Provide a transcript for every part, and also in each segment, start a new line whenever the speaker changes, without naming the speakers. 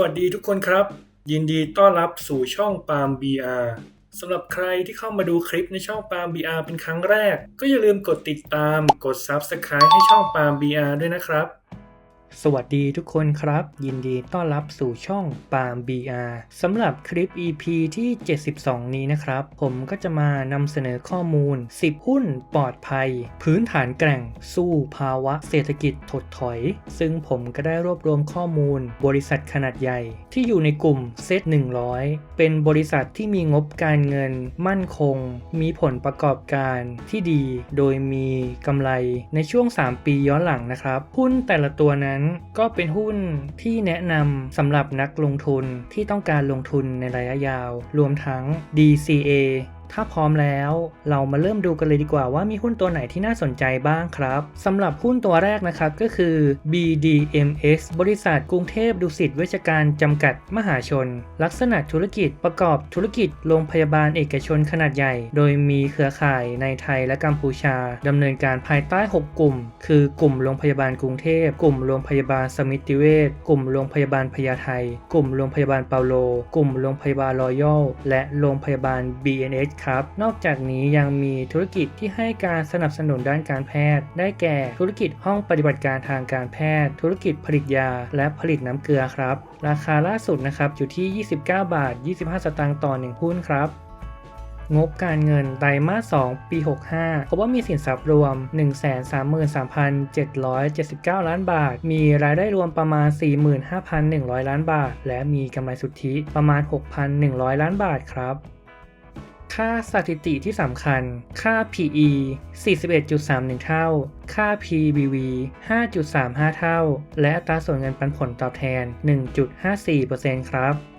วัสดีทุกคนครับ ยินดีต้อนรับสู่ช่องปาล์ม BR สำหรับใครที่เข้ามาดูคลิปในช่องปาล์ม BR เป็นครั้งแรก ก็อย่าลืมกดติดตามกด Subscribe ให้ช่องปาล์ม BR ด้วยนะครับ สวัสดีทุกคนครับ ยินดีต้อนรับสู่ช่องปาล์ม BR สำหรับคลิป EP ที่ 72 นี้นะครับ ผมก็จะมานำเสนอข้อมูล 10 หุ้นปลอดภัย พื้นฐานแกร่ง สู้ภาวะเศรษฐกิจถดถอย ซึ่งผมก็ได้รวบรวมข้อมูล บริษัทขนาดใหญ่ ที่อยู่ในกลุ่มเซต100 เป็นบริษัทที่มีงบการเงิน มั่นคง มีผลประกอบการที่ดี โดยมีกำไรในช่วง 3 ปีย้อนหลังนะครับหุ้นแต่ละตัวนั้นก็เป็นหุ้นที่แนะนำสำหรับนักลงทุนที่ต้องการลงทุนในระยะยาว รวมทั้ง DCA ถ้าพร้อมแล้ว เรามาเริ่มดูกันเลยดีกว่าว่ามีหุ้นตัวไหนที่น่าสนใจบ้างครับสำหรับหุ้นตัวแรกนะครับก็คือ BDMs บริษัทกรุงเทพดุสิตเวชการจำกัดมหาชน ลักษณะธุรกิจประกอบธุรกิจโรงพยาบาลเอกชนขนาดใหญ่ โดยมีเครือข่ายในไทยและกัมพูชาดำเนินการภายใต้ 6 กลุ่ม คือกลุ่มโรงพยาบาลกรุงเทพ กลุ่มโรงพยาบาลสมิติเวชกลุ่มโรงพยาบาลพญาไทกลุ่มโรงพยาบาลเปาโล กลุ่มโรงพยาบาลรอยัลและโรงพยาบาล BNS ครับ นอกจากนี้ยังมีธุรกิจที่ให้การสนับสนุนด้านการแพทย์ ได้แก่ธุรกิจห้องปฏิบัติการทางการแพทย์ ธุรกิจผลิตยา และผลิตน้ำเกลือครับ ราคาล่าสุดนะครับอยู่ที่ 29 บาท 25 สตางค์ต่อ 1 หุ้นครับงบการเงินไตรมาส 2 ปี 65 พบว่ามีสินทรัพย์รวม 133,779 ล้านบาท มีรายได้รวมประมาณ 45,100 ล้านบาท และมีกำไรสุทธิประมาณ 6,100 ล้านบาทครับ ค่าสถิติที่สำคัญ ค่า PE 41.31 เท่า ค่า PBV 5.35 เท่า และอัตราส่วนเงินปันผลตอบแทน 1.54%ครับ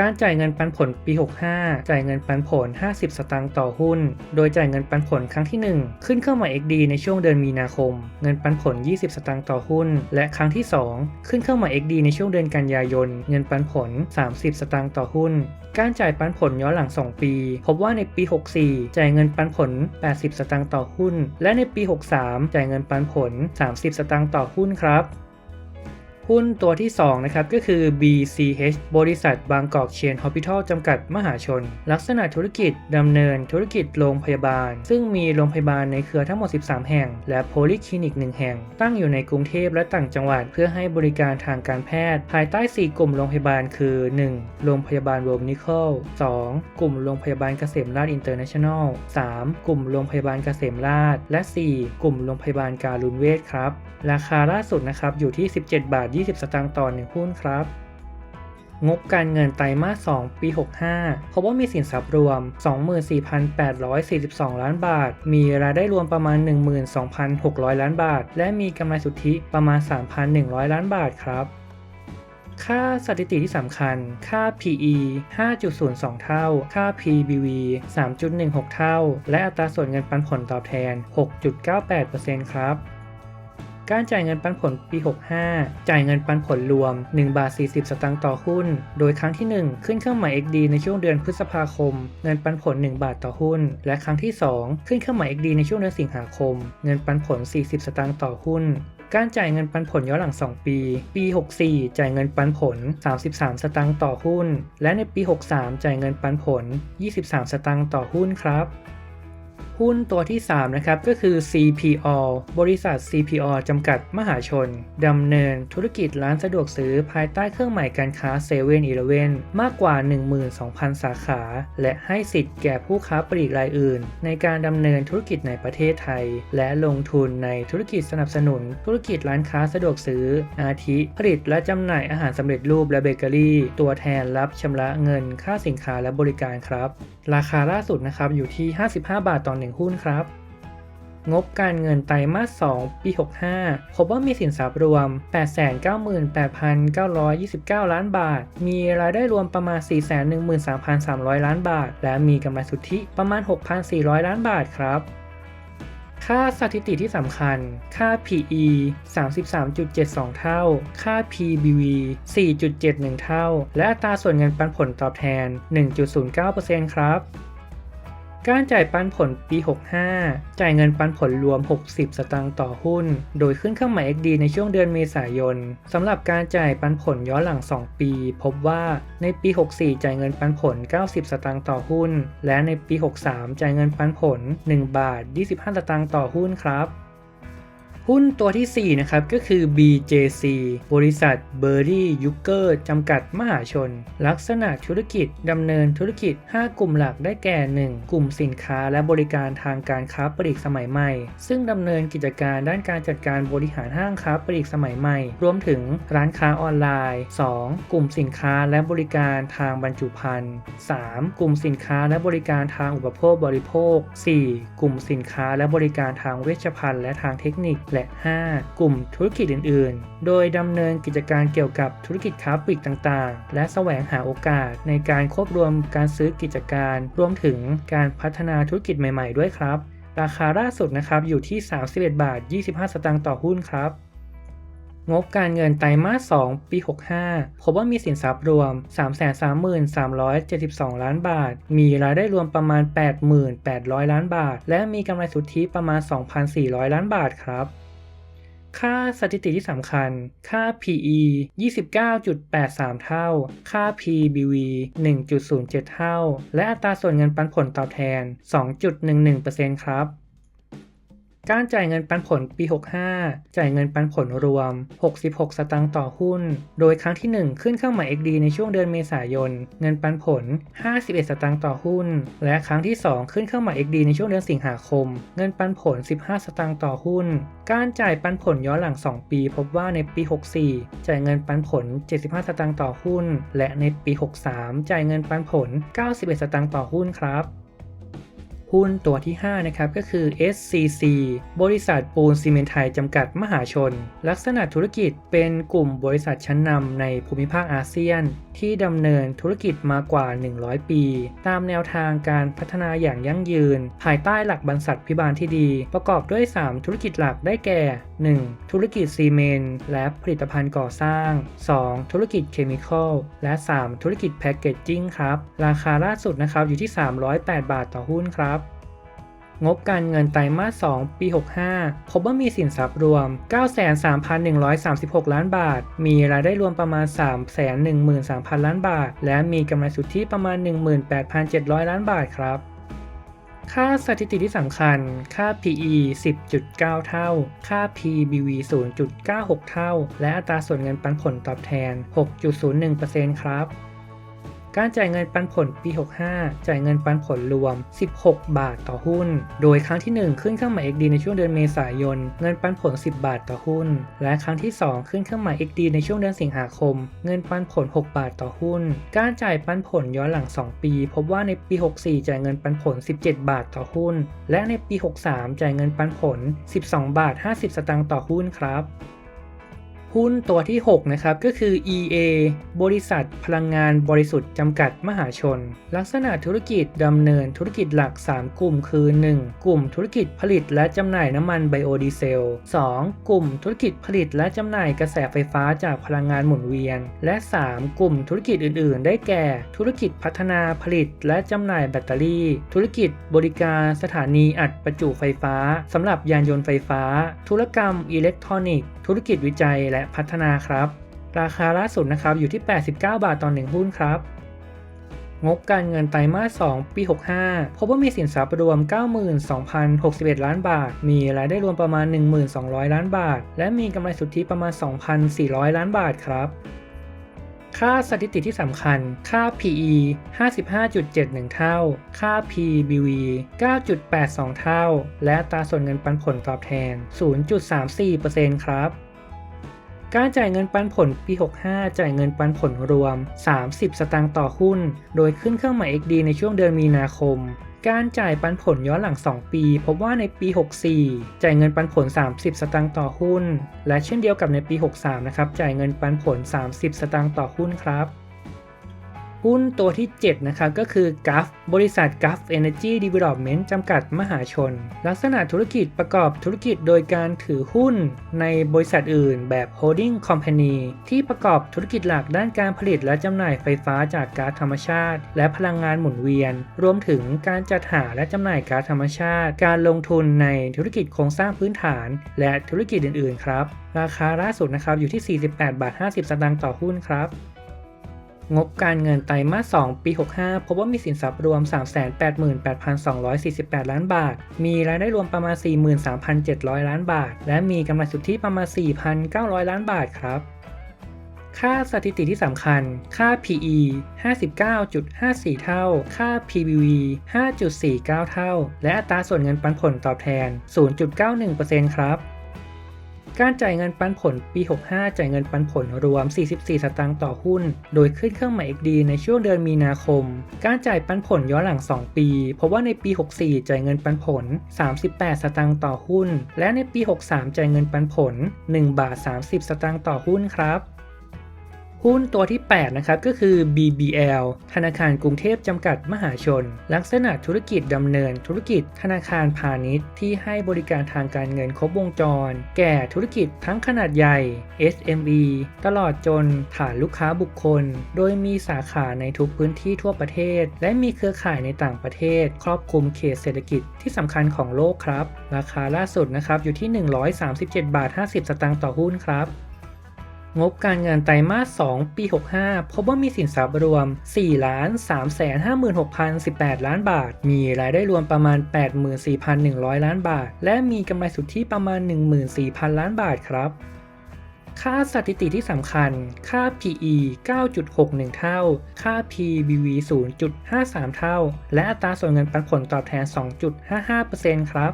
การจ่ายเงินปันผลปี 65 จ่ายเงินปันผล 50 สตางค์ต่อหุ้น โดยจ่ายเงินปันผลครั้งที่ 1 ขึ้นเครื่องหมาย XD ในช่วงเดือนมีนาคม เงินปันผล 20 สตางค์ต่อหุ้น และครั้งที่ 2 ขึ้นเครื่องหมาย XD ในช่วงเดือนกันยายน เงินปันผล 30 สตางค์ต่อหุ้น การจ่ายปันผลย้อนหลัง 2 ปี พบว่าในปี 64 จ่ายเงินปันผล 80 สตางค์ต่อหุ้น และในปี 63 จ่ายเงินปันผล 30 สตางค์ต่อหุ้นครับ หุ้นตัวที่ 2 นะครับ ก็คือ BCH บริษัทบางกอกเชนฮอสพิทอลจำกัดมหาชน ลักษณะธุรกิจดำเนินธุรกิจโรงพยาบาล ซึ่งมีโรงพยาบาลในเครือทั้งหมด 13 แห่ง และโพลิคลินิก 1 แห่ง ตั้งอยู่ในกรุงเทพและต่างจังหวัด เพื่อให้บริการทางการแพทย์ ภายใต้ 4 กลุ่มโรงพยาบาลคือ 1. โรงพยาบาลโรมนิคอล 2. กลุ่มโรงพยาบาลเกษมราชอินเตอร์เนชั่นแนล 3. กลุ่มโรงพยาบาลเกษมราช และ 4. กลุ่มโรงพยาบาลการุณเวชครับ ราคาล่าสุดนะครับอยู่ที่ 17 บาท20 สตางค์ต่อ 1 หุ้นครับ งบการเงินไตรมาส 2 ปี 65 พบว่ามีสินทรัพย์รวม 24,842 ล้านบาท มีรายได้รวมประมาณ 12,600 ล้านบาท และมีกำไรสุทธิประมาณ 3,100 ล้านบาทครับค่าสถิติที่สำคัญ ค่า PE 5.02 เท่า ค่า PBV 3.16 เท่า และอัตราส่วนเงินปันผลตอบแทน 6.98%ครับ การจ่ายเงินปันผลปี 65 จ่ายเงินปันผลรวม 1 บาท 40 สตางค์ต่อหุ้น โดยครั้งที่ 1 ขึ้นเครื่องหมาย XD ในช่วงเดือนพฤษภาคม เงินปันผล 1 บาทต่อหุ้น และครั้งที่ 2 ขึ้นเครื่องหมาย XD ในช่วงเดือนสิงหาคม เงินปันผล 40 สตางค์ต่อหุ้นการจ่ายเงินปันผลย้อนหลัง 2 ปี ปี 64 จ่ายเงินปันผล 33 สตางค์ต่อหุ้น และในปี 63 จ่ายเงินปันผล 23 สตางค์ต่อหุ้นครับ หุ้นตัวที่ 3 นะครับ ก็คือ CPO บริษัท CPO จำกัดมหาชน ดำเนินธุรกิจร้านสะดวกซื้อภายใต้เครื่องหมายการค้า7 e เ e ่ e อมากกว่า 12,000 สาขา และให้สิทธิ์แก่ผู้ค้าปลีกรายอื่น ในการดำเนินธุรกิจในประเทศไทย และลงทุนในธุรกิจสนับสนุน ธุรกิจร้านค้าสะดวกซื้อ อาทิผลิตและจำหน่ายอาหารสำเร็จรูปและเบเกอรี่ ตัวแทนรับชำระเงินค่าสินค้าและบริการครับ ราคาล่าสุดนะครับอยู่ที่ 55 บาทต่อ1 หุ้นครับ งบการเงินไตรมาส 2 ปี 65 พบว่ามีสินทรัพย์รวม 898,929 ล้านบาท มีรายได้รวมประมาณ 413,300 ล้านบาท และมีกำไรสุทธิประมาณ 6,400 ล้านบาทครับค่าสถิติที่สำคัญ ค่า PE 33.72 เท่า ค่า PBV 4.71 เท่า และอัตราส่วนเงินปันผลตอบแทน 1.09%ครับ การจ่ายปันผลปี 65 จ่ายเงินปันผลรวม 60 สตางค์ต่อหุ้น โดยขึ้นเครื่องหมาย XD ในช่วงเดือนเมษายนสำหรับการจ่ายปันผลย้อนหลัง 2 ปี พบว่าในปี 64 จ่ายเงินปันผล 90 สตางค์ต่อหุ้น และในปี 63 จ่ายเงินปันผล 1 บาท 25 สตางค์ต่อหุ้นครับ หุ้นตัวที่ 4 นะครับ ก็คือ BJC บริษัท b e r r y y u g e r จำกัดมหาชน ลักษณะธุรกิจดำเนินธุรกิจ 5 กลุ่มหลักได้แก่ 1. กลุ่มสินค้าและบริการทางการค้าปลีกสมัยใหม่ ซึ่งดำเนินกิจการด้านการจัดการบริหารห้างค้าปลีกสมัยใหม่ รวมถึงร้านค้าออนไลน์ 2. กลุ่มสินค้าและบริการทางบรรจุภัณฑ์ 3. กลุ่มสินค้าและบริการทางอุปโภคบริโภค 4. กลุ่มสินค้าและบริการทางเวชภัณฑ์และทางเทคนิคและ 5. กลุ่มธุรกิจอื่น ๆ โดยดำเนินกิจการเกี่ยวกับธุรกิจค้าปลีกต่าง ๆ และแสวงหาโอกาสในการควบรวมการซื้อกิจการ รวมถึงการพัฒนาธุรกิจใหม่ ๆ ด้วยครับ ราคาล่าสุดนะครับอยู่ที่ 31 บาท 25 สตางค์ต่อหุ้นครับงบการเงินไตรมาส 2 ปี 65 พบว่ามีสินทรัพย์รวม 333,372 ล้านบาท มีรายได้รวมประมาณ 88,000 ล้านบาท และมีกำไรสุทธิประมาณ 2,400 ล้านบาทครับ ค่าสถิติที่สำคัญ ค่า PE 29.83 เท่า ค่า PBV 1.07 เท่า และอัตราส่วนเงินปันผลตอบแทน 2.11%ครับ การจ่ายเงินปันผลปี 65 จ่ายเงินปันผลรวม 66 สตางค์ต่อหุ้น โดยครั้งที่ 1 ขึ้นเครื่องหมาย XD ในช่วงเดือนเมษายน เงินปันผล 51 สตางค์ต่อหุ้น และครั้งที่ 2 ขึ้นเครื่องหมาย XD ในช่วงเดือนสิงหาคม เงินปันผล 15 สตางค์ต่อหุ้น การจ่ายปันผลย้อนหลัง 2 ปี พบว่าในปี 64 จ่ายเงินปันผล 75 สตางค์ต่อหุ้น และในปี 63 จ่ายเงินปันผล 91 สตางค์ต่อหุ้นครับ หุ้นตัวที่ 5 นะครับ ก็คือ SCC บริษัทปูนซีเมนต์ไทยจำกัดมหาชน ลักษณะธุรกิจเป็นกลุ่มบริษัทชั้นนำในภูมิภาคอาเซียน ที่ดำเนินธุรกิจมากว่า 100 ปี ตามแนวทางการพัฒนาอย่างยั่งยืน ภายใต้หลักบรรษัทพิบาลที่ดี ประกอบด้วย 3 ธุรกิจหลักได้แก่ 1. ธุรกิจซีเมนต์และผลิตภัณฑ์ก่อสร้าง 2. ธุรกิจเคมีคอลและ 3. ธุรกิจแพคเกจจิ้งครับ ราคาล่าสุดนะครับอยู่ที่ 308 บาทต่อหุ้นครับ งบการเงินไตรมาส 2 ปี 65 พบว่ามีสินทรัพย์รวม 93,136 ล้านบาท มีรายได้รวมประมาณ 313,000 ล้านบาท และมีกำไรสุทธิประมาณ 18,700 ล้านบาทครับ ค่าสถิติที่สำคัญ ค่า PE 10.9 เท่า ค่า PBV 0.96 เท่า และอัตราส่วนเงินปันผลตอบแทน 6.01%ครับ การจ่ายเงินปันผลปี 65 จ่ายเงินปันผลรวม 16 บาทต่อหุ้น โดยครั้งที่ 1 ขึ้นเครื่องหมาย XD ในช่วงเดือนเมษายน เงินปันผล 10 บาทต่อหุ้น และครั้งที่ 2 ขึ้นเครื่องหมาย XD ในช่วงเดือนสิงหาคม เงินปันผล 6 บาทต่อหุ้น การจ่ายปันผลย้อนหลัง 2 ปี พบว่าในปี 64 จ่ายเงินปันผล 17 บาทต่อหุ้น และในปี 63 จ่ายเงินปันผล 12 บาท 50 สตางค์ต่อหุ้นครับ หุ้นตัวที่ 6 นะครับก็คือ EA บริษัทพลังงานบริสุทธิ์จำกัดมหาชน ลักษณะธุรกิจดำเนินธุรกิจหลัก 3 กลุ่มคือ 1. กลุ่มธุรกิจผลิตและจำหน่ายน้ำมันไบโอดีเซล 2. กลุ่มธุรกิจผลิตและจำหน่ายกระแสไฟฟ้าจากพลังงานหมุนเวียน และ 3. กลุ่มธุรกิจอื่น ๆ ได้แก่ ธุรกิจพัฒนาผลิตและจำหน่ายแบตเตอรี่ ธุรกิจบริการสถานีอัดประจุไฟฟ้าสำหรับยานยนต์ไฟฟ้า ธุรกรรมอิเล็กทรอนิกส์ ธุรกิจวิจัยและพัฒนาครับ ราคาล่าสุดนะครับอยู่ที่ 89 บาทต่อ1หุ้นครับ งบการเงินไตรมาส 2 ปี 65 พบว่ามีสินทรัพย์รวม 92,061 ล้านบาท มีรายได้รวมประมาณ 1,200 ล้านบาท และมีกำไรสุทธิประมาณ 2,400 ล้านบาทครับค่าสถิติที่สำคัญ ค่า PE 55.71 เท่า ค่า PBV 9.82 เท่า และตราส่วนเงินปันผลตอบแทน 0.34%ครับ การจ่ายเงินปันผลปี 65 จ่ายเงินปันผลรวม 30 สตางค์ต่อหุ้น โดยขึ้นเครื่องหมาย XD ในช่วงเดือนมีนาคม การจ่ายปันผลย้อนหลัง 2 ปี พบว่าในปี 64 จ่ายเงินปันผล 30 สตางค์ต่อหุ้น และเช่นเดียวกับในปี 63 นะครับ จ่ายเงินปันผล 30 สตางค์ต่อหุ้นครับ
หุ้นตัวที่ 7 นะครับ ก็คือ GUF บริษัท GUF Energy Development จำกัดมหาชน ลักษณะธุรกิจประกอบธุรกิจโดยการถือหุ้นในบริษัทอื่นแบบ Holding Company ที่ประกอบธุรกิจหลักด้านการผลิตและจำหน่ายไฟฟ้าจากก๊าซธรรมชาติ และพลังงานหมุนเวียน รวมถึงการจัดหาและจำหน่ายก๊าซธรรมชาติ การลงทุนในธุรกิจโครงสร้างพื้นฐาน และธุรกิจอื่น ๆ ครับ ราคาล่าสุดนะครับอยู่ที่ 48 บาท 50 สตางค์ต่อหุ้นครับ งบการเงินไตรมาส 2 ปี 65 พบว่ามีสินทรัพย์รวม 388,248 ล้านบาท มีรายได้รวมประมาณ 43,700 ล้านบาท และมีกำไรสุทธิประมาณ 4,900 ล้านบาทครับ ค่าสถิติที่สำคัญ ค่า PE 59.54 เท่า ค่า PBV 5.49 เท่า และอัตราส่วนเงินปันผลตอบแทน 0.91%ครับ การจ่ายเงินปันผลปี 65 จ่ายเงินปันผลรวม 44 สตางค์ต่อหุ้น โดยขึ้นเครื่องหมาย XD ในช่วงเดือนมีนาคม การจ่ายปันผลย้อนหลัง 2 ปี เพราะว่าในปี 64 จ่ายเงินปันผล 38 สตางค์ต่อหุ้น และในปี 63 จ่ายเงินปันผล 1 บาท 30 สตางค์ต่อหุ้นครับ หุ้นตัวที่ 8 นะครับ ก็คือ BBL ธนาคารกรุงเทพจำกัดมหาชน ลักษณะธุรกิจดำเนิน ธุรกิจธนาคารพาณิชย์ที่ให้บริการทางการเงินครบวงจร แก่ธุรกิจทั้งขนาดใหญ่ SME ตลอดจนฐานลูกค้าบุคคล โดยมีสาขาในทุกพื้นที่ทั่วประเทศ และมีเครือข่ายในต่างประเทศ ครอบคลุมเขตเศรษฐกิจที่สำคัญของโลกครับ ราคาล่าสุดนะครับอยู่ที่ 137 บาท 50 สตางค์ต่อหุ้นครับ งบการเงินไตรมาส 2 ปี 65 พบว่ามีสินทรัพย์รวม 4 ล้าน 3 5 6 0 1 8 ล้านบาท มีรายได้รวมประมาณ 84,100 ล้านบาท และมีกำไรสุทธิประมาณ 14,000 ล้านบาทครับค่าสถิติที่สำคัญ ค่า PE 9.61 เท่า ค่า PBV 0.53 เท่า และอัตราส่วนเงินปันผลตอบแทน 2.55%ครับ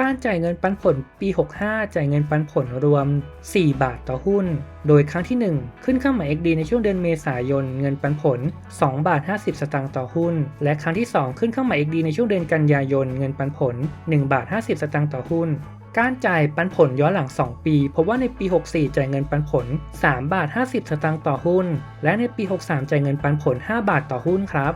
การจ่ายเงินปันผลปี 65 จ่ายเงินปันผลรวม 4 บาทต่อหุ้น โดยครั้งที่ 1 ขึ้นเครื่องหมาย XD ในช่วงเดือนเมษายน เงินปันผล 2 บาท 50 สตางค์ต่อหุ้น และครั้งที่ 2 ขึ้นเครื่องหมาย XD ในช่วงเดือนกันยายน เงินปันผล 1 บาท 50 สตางค์ต่อหุ้นการจ่ายปันผลย้อนหลัง 2 ปีพบว่าในปี 64 จ่ายเงินปันผล 3 บาท 50 สตางค์ต่อหุ้น และในปี 63 จ่ายเงินปันผล 5 บาทต่อหุ้นครับ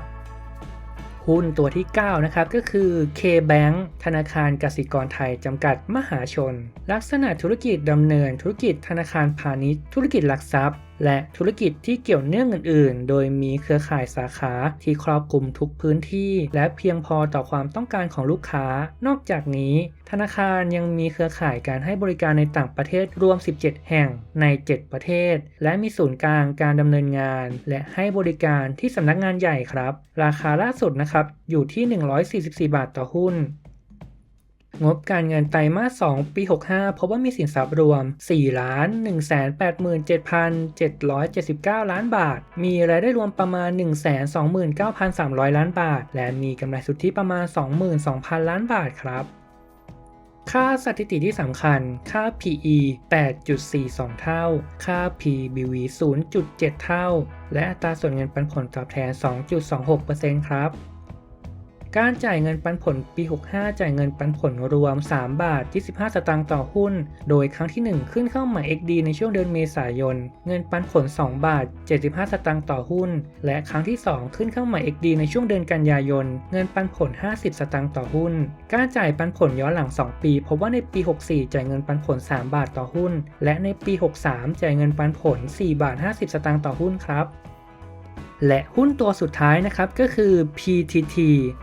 หุ้นตัวที่ 9 นะครับ ก็คือ K-Bank ธนาคารกสิกรไทย จำกัดมหาชน ลักษณะธุรกิจดำเนินธุรกิจธนาคารพาณิชย์ ธุรกิจหลักทรัพย์ และธุรกิจที่เกี่ยวเนื่องอื่น ๆ โดยมีเครือข่ายสาขาที่ครอบคลุมทุกพื้นที่ และเพียงพอต่อความต้องการของลูกค้า นอกจากนี้ ธนาคารยังมีเครือข่ายการให้บริการในต่างประเทศรวม 17 แห่งใน 7 ประเทศ และมีศูนย์กลางการดำเนินงาน และให้บริการที่สำนักงานใหญ่ครับ ราคาล่าสุดนะครับอยู่ที่ 144 บาทต่อหุ้น งบการเงินไตรมาส 2 ปี 65 พบว่ามีสินทรัพย์รวม 4 ล้าน 187,779 ล้านบาท มีรายได้รวมประมาณ 129,300 ล้านบาท และมีกำไรสุทธิประมาณ 22,000 ล้านบาทครับค่าสถิติที่สำคัญ ค่า PE 8.42 เท่า ค่า PBV 0.7 เท่า และอัตราส่วนเงินปันผลตอบแทน 2.26%ครับ การจ่ายเงินปันผลปี 65 จ่ายเงินปันผลรวม 3 บาท 25 สตางค์ต่อหุ้น โดยครั้งที่ 1 ขึ้นเข้าหมาย XD ในช่วงเดือนเมษายน เงินปันผล 2 บาท 75 สตางค์ต่อหุ้น และครั้งที่ 2 ขึ้นเข้าหมาย XD ในช่วงเดือนกันยายน เงินปันผล 50 สตางค์ต่อหุ้น การจ่ายปันผลย้อนหลัง 2 ปีพบว่าในปี 64 จ่ายเงินปันผล 3 บาทต่อหุ้น และในปี 63 จ่ายเงินปันผล 4 บาท 50 สตางค์ต่อหุ้นครับ และหุ้นตัวสุดท้ายนะครับก็คือ PTT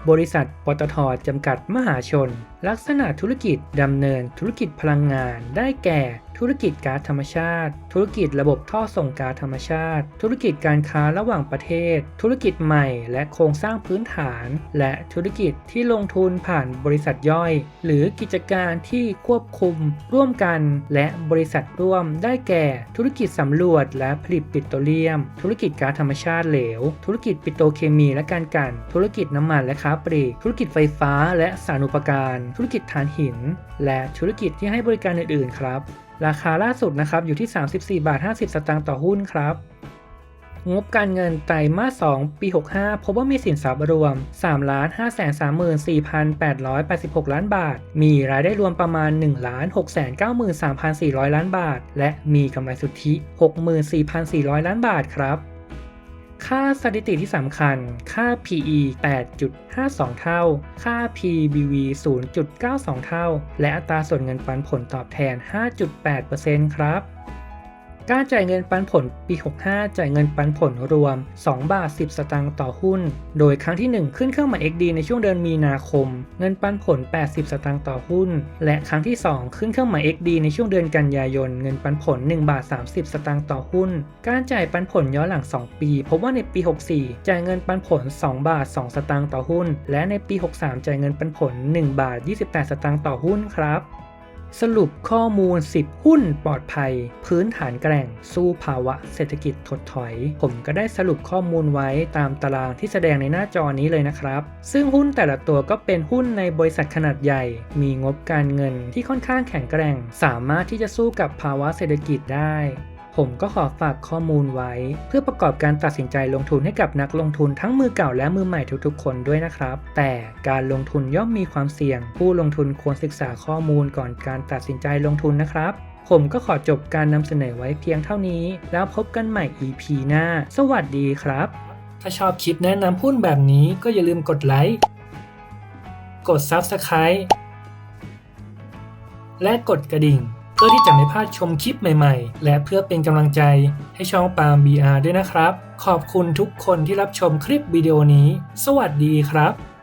บริษัทปตทจำกัดมหาชน ลักษณะธุรกิจดำเนินธุรกิจพลังงาน ได้แก่ธุรกิจก๊าซธรรมชาติ ธุรกิจระบบท่อส่งก๊าซธรรมชาติ ธุรกิจการค้าระหว่างประเทศ ธุรกิจใหม่และโครงสร้างพื้นฐาน และธุรกิจที่ลงทุนผ่านบริษัทย่อย หรือกิจการที่ควบคุม ร่วมกัน และบริษัทร่วม ได้แก่ ธุรกิจสำรวจและผลิตปิโตรเลียม ธุรกิจก๊าซธรรมชาติเหลว ธุรกิจปิโตรเคมีและการกัน ธุรกิจน้ำมันและค้าปลีก ธุรกิจไฟฟ้าและสารุปการธุรกิจถ่านหิน และธุรกิจที่ให้บริการอื่นๆ ครับ ราคาล่าสุดนะครับอยู่ที่ 34 บาท 50 สตางค์ต่อหุ้นครับ งบการเงินไตรมาส 2 ปี 65 พบว่ามีสินทรัพย์รวม 3 5 3 4 8 8 6 ล้านบาท มีรายได้รวมประมาณ 1 6 9 3 4 0 0 ล้านบาท และมีกำไรสุทธิ 64,400 ล้านบาทครับ ค่าสถิติที่สำคัญ ค่า PE 8.52 เท่า ค่า PBV 0.92 เท่า และอัตราส่วนเงินปันผลตอบแทน 5.8%ครับ การจ่ายเงินปันผลปี 65 จ่ายเงินปันผลรวม 2 บาท 10 สตางค์ต่อหุ้น โดยครั้งที่ 1 ขึ้นเครื่องหมาย XD ในช่วงเดือนมีนาคม เงินปันผล 80 สตางค์ต่อหุ้น และครั้งที่ 2 ขึ้นเครื่องหมาย XD ในช่วงเดือนกันยายน เงินปันผล 1 บาท 30 สตางค์ต่อหุ้น การจ่ายปันผลย้อนหลัง 2 ปีพบว่าในปี 64 จ่ายเงินปันผล 2 บาท 2 สตางค์ต่อหุ้น และในปี 63 จ่ายเงินปันผล 1 บาท 28 สตางค์ต่อหุ้นครับ สรุปข้อมูล 10 หุ้นปลอดภัย พื้นฐานแกร่ง สู้ภาวะเศรษฐกิจถดถอย ผมก็ได้สรุปข้อมูลไว้ตามตารางที่แสดงในหน้าจอนี้เลยนะครับ ซึ่งหุ้นแต่ละตัวก็เป็นหุ้นในบริษัทขนาดใหญ่ มีงบการเงินที่ค่อนข้างแข็งแกร่ง สามารถที่จะสู้กับภาวะเศรษฐกิจได้ ผมก็ขอฝากข้อมูลไว้ เพื่อประกอบการตัดสินใจลงทุนให้กับนักลงทุนทั้งมือเก่าและมือใหม่ทุกๆ คนด้วยนะครับ แต่การลงทุนย่อมมีความเสี่ยง ผู้ลงทุนควรศึกษาข้อมูลก่อนการตัดสินใจลงทุนนะครับผมก็ขอจบการนำเสนอไว้เพียงเท่านี้ แล้วพบกันใหม่ EP หน้า สวัสดีครับ ถ้าชอบคลิปแนะนำหุ้นแบบนี้ก็อย่าลืมกดไลค์ กด Subscribe และกดกระดิ่ง เพื่อที่จะไม่พลาดชมคลิปใหม่ๆ และเพื่อเป็นกำลังใจให้ช่องปาล์ม BR ด้วยนะครับ ขอบคุณทุกคนที่รับชมคลิปวิดีโอนี้ สวัสดีครับ